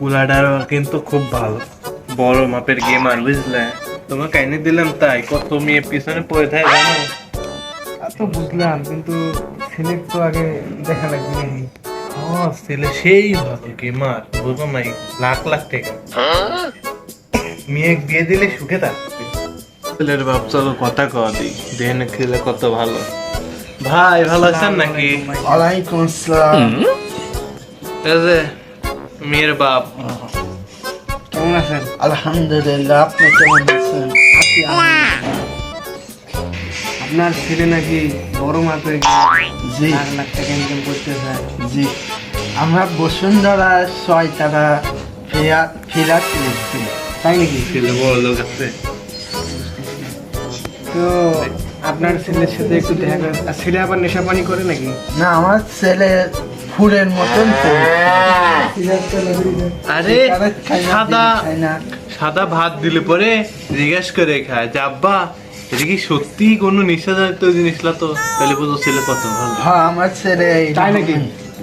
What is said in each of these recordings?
পুলাডার কিন্তু খুব ভালো। বড় মাপের গেমার বুঝলে? তোমাকে এনে দিলাম তাই কত মেয়ে পিছনে পড়ে থাকে জানো? তা তো বুঝলাম কিন্তু সিলেক্ট তো আগে দেখা লাগবে ও ছেলে সেই ভালো গেমার বুঝো নাই লাখ লাখ টাকা। মেয়ে বিয়ে দিলে সুখে থাকবে। ছেলের বাপ চলো কথা দিই দেন খেলে কত ভালো। ভাই ভালো আছেন নাকি? ওয়ালাইকুম আসসালাম। এই যে মেয়ের বাপ। কেমন আছেন? আলহামদুলিল্লাহ আপনি কেমন আছেন? আপনার ছেলে নাকি বড় মাপের জি। লাখ লাখ টাকা ইনকাম করতে চায়। জি। আমরা বসুন্ধরা ছয় টাকা ফেরা ফেরাত নিচ্ছি তাই নাকি? ছেলে বড় লোক আছে। তো আপনার ছেলের সাথে একটু দেখা করে আর ছেলে আবার নেশা পানি করে নাকি? না আমার ছেলে ফুলের মতন আরে সাদা সাদা ভাত দিলে পরে জিজ্ঞেস করে খায় যে আব্বা এটা কি সত্যি কোনো নিঃশ্বাসিত জিনিস না তো? তাহলে বুঝো ছেলে কত ভালো? হ্যাঁ আমার ছেলে তাই নাকি?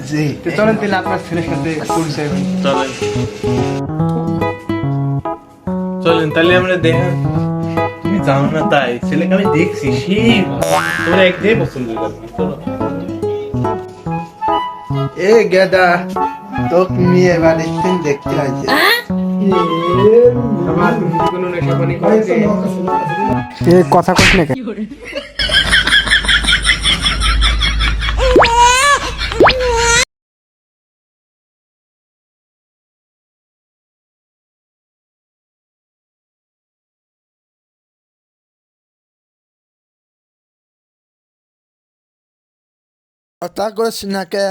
জি। চলেন তাহলে আপনার ছেলের সাথে পরিচয় চলেন। চলেন তাহলে আমরা দেখেন তুমি জানো না তাই। ছেলেকে আমি দেখছি সেই ভালো। তোমরা এক পছন্দ করবে চলো। এ গেদা তোকে মেয়ে বাড়িতে দেখতে আছে কথা কইস না কইস না কে?